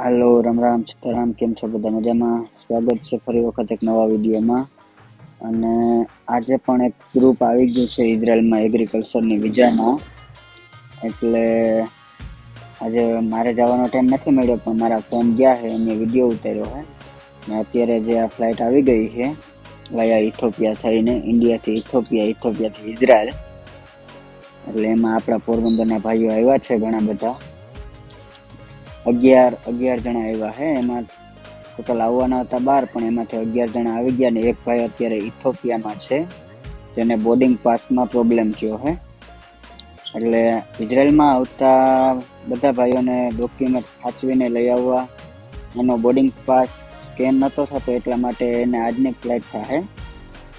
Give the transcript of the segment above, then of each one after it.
હાલો, રામ રામ, સીતારામ, કેમ છો બધા મજામાં? સ્વાગત છે ફરી વખત એક નવા વિડીયોમાં. અને આજે પણ એક ગ્રુપ આવી ગયું છે ઇઝરાયલમાં એગ્રીકલ્ચરની વિઝામાં એટલે આજે મારે જવાનો ટાઈમ નથી મળ્યો, પણ મારા ફોન ગયા છે, એમને વીડિયો ઉતાર્યો છે. ને અત્યારે જે આ ફ્લાઇટ આવી ગઈ છે વયા ઇથોપિયા થઈને ઇન્ડિયાથી ઇથોપિયા ઇથોપિયાથી ઇઝરાયલ એટલે એમાં આપણા પોરબંદરના ભાઈઓ આવ્યા છે ઘણા બધા. અગિયાર અગિયાર જણા આવ્યા હે. એમાં ટોટલ આવવાના હતા બાર, પણ એમાંથી અગિયાર જણા આવી ગયા ને એક ભાઈ અત્યારે ઇથોપિયામાં છે, જેને બોર્ડિંગ પાસમાં પ્રોબ્લેમ થયો હે. એટલે ઇઝરાયલમાં આવતા બધા ભાઈઓને ડોક્યુમેન્ટ સાચવીને લઈ આવવા. એનો બોર્ડિંગ પાસ સ્કેન નહોતો થતો એટલા માટે એને આજની ફ્લાઇટ થશે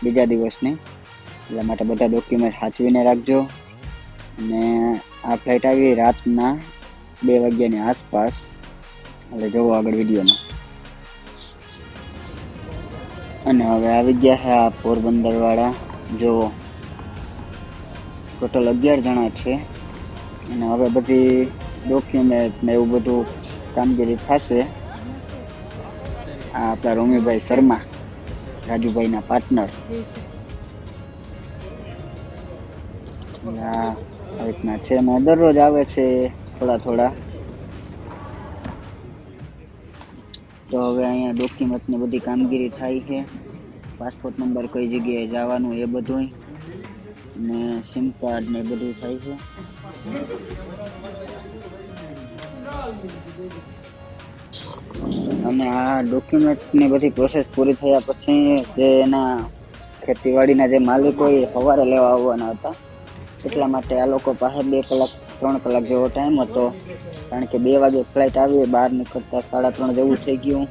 બીજા દિવસની. એટલા માટે બધા ડોક્યુમેન્ટ સાચવીને રાખજો. અને આ ફ્લાઇટ આવી રાતના બે વાગ્યાની આસપાસ. એટલે જવો આગળ વિડીયોમાં. અને હવે આવી ગયા છે આ પોરબંદર વાળા જોવો ટોટલ અગિયાર જણા છે. અને હવે બધી ડોક્યુમેન્ટ ને એવું બધું કામગીરી થશે. આ આપણા રોમીભાઈ શર્મા, રાજુભાઈના પાર્ટનર આ રીતના છે અને દરરોજ આવે છે. થોડા થોડા. તો હવે અહીંયા ડોક્યુમેન્ટની બધી કામગીરી થાય છે. પાસપોર્ટ નંબર કઈ જગ્યાએ જવાનું એ બધું ને સિમ કાર્ડ ને બધું થાય છે. અને આ ડોક્યુમેન્ટની બધી પ્રોસેસ પૂરી થયા પછી જે એના ખેતીવાડીના જે માલિકો એ સવારે લેવા આવવાના હતા. એટલા માટે આ લોકો પાસે બે કલાક ત્રણ કલાક જેવો ટાઈમ હતો. કારણ કે બે વાગે ફ્લાઇટ આવી બહાર નીકળતા સાડા ત્રણ જેવું થઈ ગયું.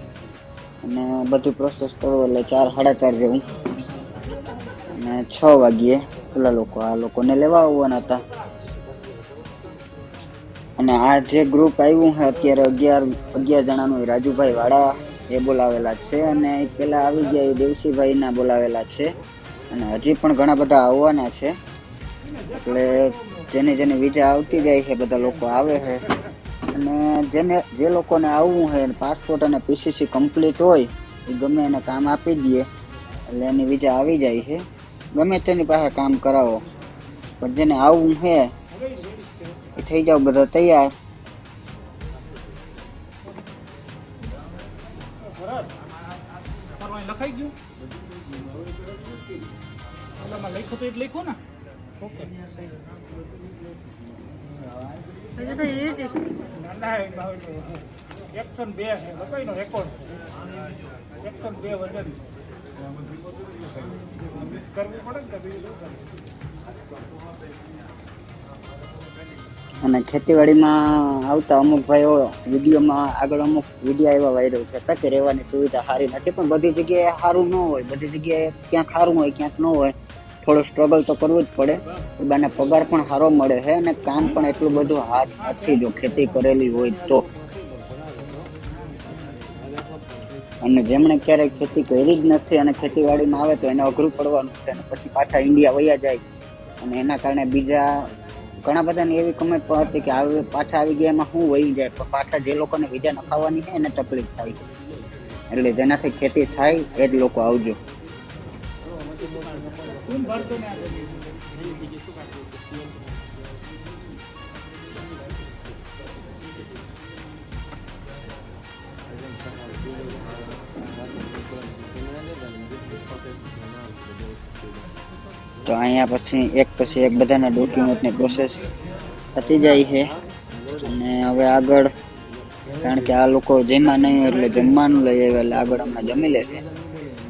અને બધું પ્રોસેસ કરવું એટલે ચાર, સાડા ચાર જેવું. અને છ વાગ્યે પેલા લોકો, આ લોકોને લેવા આવવાના હતા. અને આ જે ગ્રુપ આવ્યું છે, અત્યારે અગિયાર અગિયાર જણાનું એ રાજુભાઈ વાળા એ બોલાવેલા છે અને એ પેલા આવી ગયા એ દેવસીભાઈના બોલાવેલા છે. અને હજી પણ ઘણા બધા આવવાના છે. એટલે જેની જેને વિઝા આવતી જાય છે, બધા લોકો આવે છે. અને જેને, જે લોકોને આવવું હોય પાસપોર્ટ અને પીસીસી કમ્પ્લીટ હોય, એ ગમે એને કામ આપી દઈએ એટલે એની વિઝા આવી જાય છે. ગમે તેની પાસે કામ કરાવો. પણ જેને આવવું છે, એ થઈ જાવ બધા તૈયાર. લખાઈ ગયું? લખ્યું ને. હજુ તો એ જ ના બે છે લખાઈનો રેકોર્ડ એક્શન બે વજન કરવું પડે ને બીજું અને ખેતીવાડીમાં આવતા અમુક ભાઈઓ વિડીયોમાં આગળ અમુક વીડિયો એવા વાયરલ છે. કે રહેવાની સુવિધા સારી નથી પણ બધી જગ્યાએ સારું ન હોય. બધી જગ્યાએ ક્યાંક સારું હોય ક્યાંક ન હોય. થોડું સ્ટ્રગલ તો કરવું જ પડે. બાને પગાર પણ સારો મળે છે અને કામ પણ એટલું બધું હાથ નથી જો ખેતી કરેલી હોય તો. અને જેમણે ક્યારેય ખેતી કરી જ નથી અને ખેતીવાડીમાં આવે તો એને અઘરું પડવાનું છે અને પછી પાછા ઇન્ડિયા વયા જાય. અને એના કારણે બીજા ઘણા બધાની એવી પણ હતી કે આવી પાછા આવી ગયા એમાં શું વહી જાય? પણ પાછા જે લોકોને બીજા નખાવાની છે એને તકલીફ થાય. એટલે જેનાથી ખેતી થાય એ જ લોકો આવજો. કોણ ભરતો ને આ બધી? તો અહીંયા પછી એક પછી એક બધાના ડોક્યુમેન્ટની પ્રોસેસ થતી જાય છે અને હવે આગળ, કારણ કે આ લોકો જમ્યા નહીં એટલે જમવાનું લઈ આવ્યા એટલે આગળ હમણાં જમી લેશે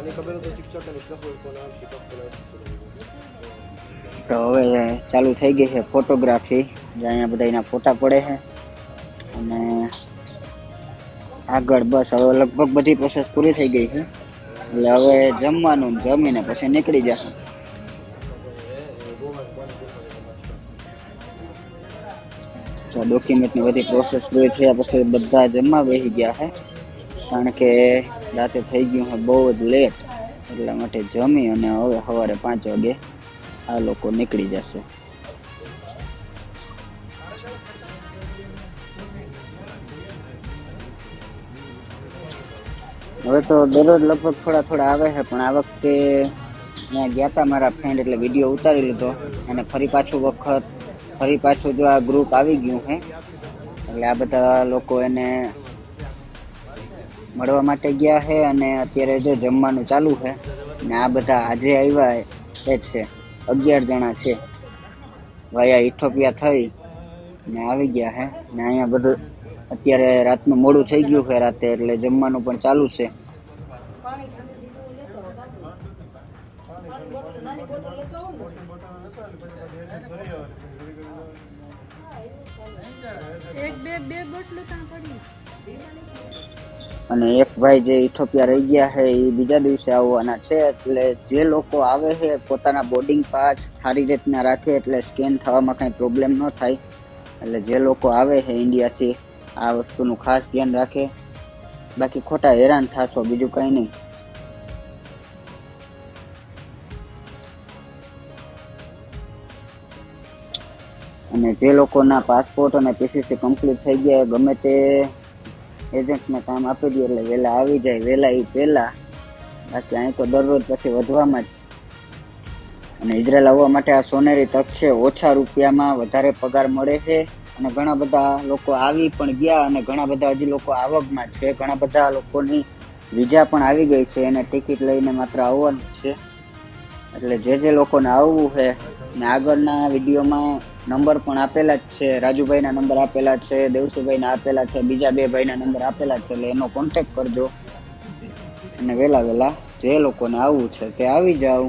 אני אקבל אותו צ'יק צ'אק, אני אשלח לו את כל העם שייקח כל העסק שלו. તો હવે ચાલુ થઈ ગઈ છે ફોટોગ્રાફી જે અહીંયા બધા એના ફોટા પડે છે અને આગળ બસ હવે લગભગ બધી પ્રોસેસ પૂરી થઈ ગઈ છે એટલે હવે જમવાનું ને જમીને પછી નીકળી જશે તો ડોક્યુમેન્ટની બધી પ્રોસેસ પૂરી થયા પછી બધા જમવા બેસી ગયા છે કારણ કે રાતે થઈ ગયું હોય બહુ જ લેટ એટલા માટે જમી અને હવે સવારે પાંચ વાગે આ લોકો નીકળી જશે. હવે તો દરરોજ લગભગ થોડા થોડા આવે છે, પણ આ વખતે ત્યાં ગયા હતા મારા ફ્રેન્ડ એટલે વીડિયો ઉતારી લીધો. અને ફરી પાછું વખત, ફરી પાછું જો આ ગ્રુપ આવી ગયું છે, એટલે આ બધા લોકો એને મળવા માટે ગયા છે અને અત્યારે જો જમવાનું ચાલુ છે ને આ બધા આજે આવ્યા એ જ છે. અગિયાર જણા છે. વાયા ઇથોપિયા થઈ ને આવી ગયા છે ને અહીંયા બધું અત્યારે રાતનું મોડું થઈ ગયું છે રાતે એટલે જમવાનું પણ ચાલુ છે. એક બે બે બોટલો ત્યાં પડી. અને એક ભાઈ જે ઇથોપિયા રહી ગયા છે, એ બીજા દિવસે આવવાના છે. એટલે જે લોકો આવે છે, પોતાના બોર્ડિંગ પાસ સારી રીતના રાખે, એટલે સ્કેન થવામાં કંઈ પ્રોબ્લેમ ન થાય. એટલે જે લોકો આવે છે ઇન્ડિયાથી આ વસ્તુનું ખાસ ધ્યાન રાખે. બાકી ખોટા હેરાન થશો, બીજું કંઈ નહીં. અને જે લોકોના પાસપોર્ટ અને પીસીસી કમ્પ્લીટ થઈ ગયા, ગમે તે એજન્ટને કામ આપી દઈએ એટલે વહેલા આવી જાય વહેલા એ પહેલા બાકી અહીં તો દરરોજ પછી વધવામાં જ. અને ઇઝરાયલ આવવા માટે આ સોનેરી તક છે, ઓછા રૂપિયામાં વધારે પગાર મળે છે. અને ઘણા બધા લોકો આવી પણ ગયા અને ઘણા બધા હજી લોકો આવકમાં છે. ઘણા બધા લોકોની વિઝા પણ આવી ગઈ છે, એને ટિકિટ લઈને માત્ર આવવાનું છે. એટલે જે જે લોકોને આવવું છે ને આગળના વિડીયોમાં નંબર પણ આપેલા જ છે. રાજુભાઈના નંબર આપેલા છે, દેવસુભાઈના આપેલા છે, બીજા બે ભાઈના નંબર આપેલા છે, એટલે એનો કોન્ટેક કરજો. અને વહેલા વહેલા જે લોકોને આવવું છે તે આવી જાવ